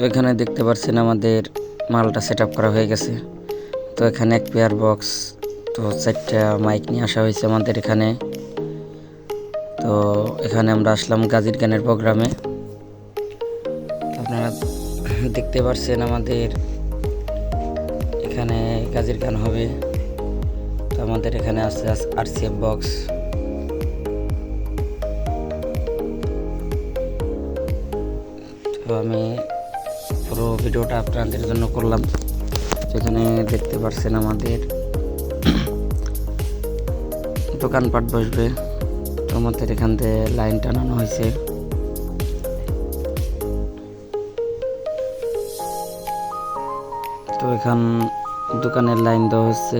তো এখানে দেখতে পাচ্ছেন আমাদের মালটা সেট করা হয়ে গেছে। তো এখানে এক পেয়ার বক্স, তো চারটা মাইক নিয়ে আসা হয়েছে আমাদের এখানে। তো এখানে আমরা আসলাম গাজীর গানের প্রোগ্রামে। আপনারা দেখতে পাচ্ছেন আমাদের এখানে গাজীর গান হবে। তো আমাদের এখানে আছে আরসিএফ বক্স। তো আমি ভিডিওটা আপনাদের জন্য করলাম। সেখানে দেখতে পাচ্ছেন আমাদের দোকানপাট বসবে। তো আমাদের এখান থেকে লাইন টানানো হয়েছে। তো এখান দোকানের লাইন দেওয়া হচ্ছে।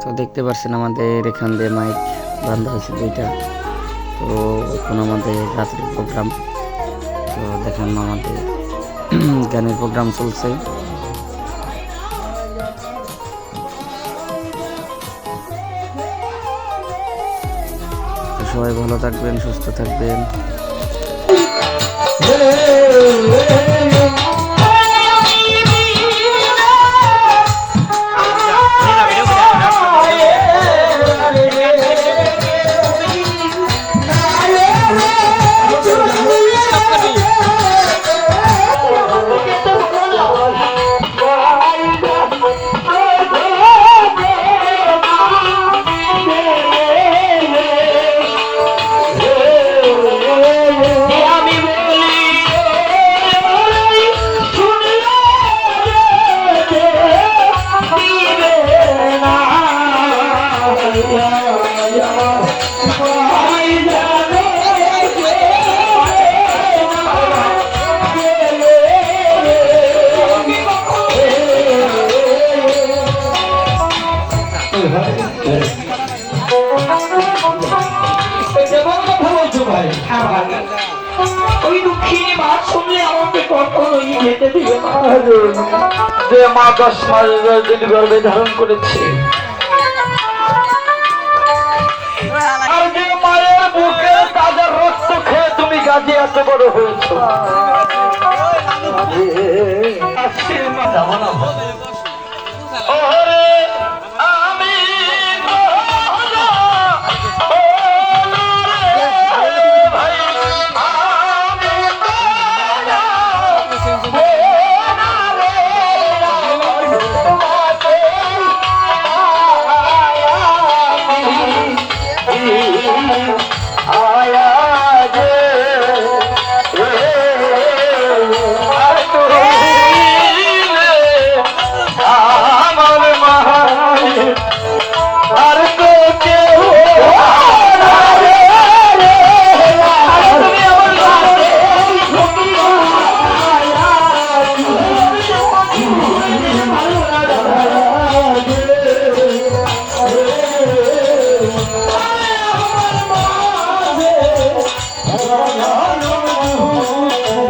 তো দেখতে পাচ্ছেন আমাদের এখান দিয়ে মাইক বান্ধা হয়েছে দুইটা। তো এখন আমাদের রাত্রির প্রোগ্রাম তো দেখেন আমাদের গানের প্রোগ্রাম চলছে। সবাই ভালো থাকবেন, সুস্থ থাকবেন। যে মা দশ মাস গর্ভে ধারণ করেছে।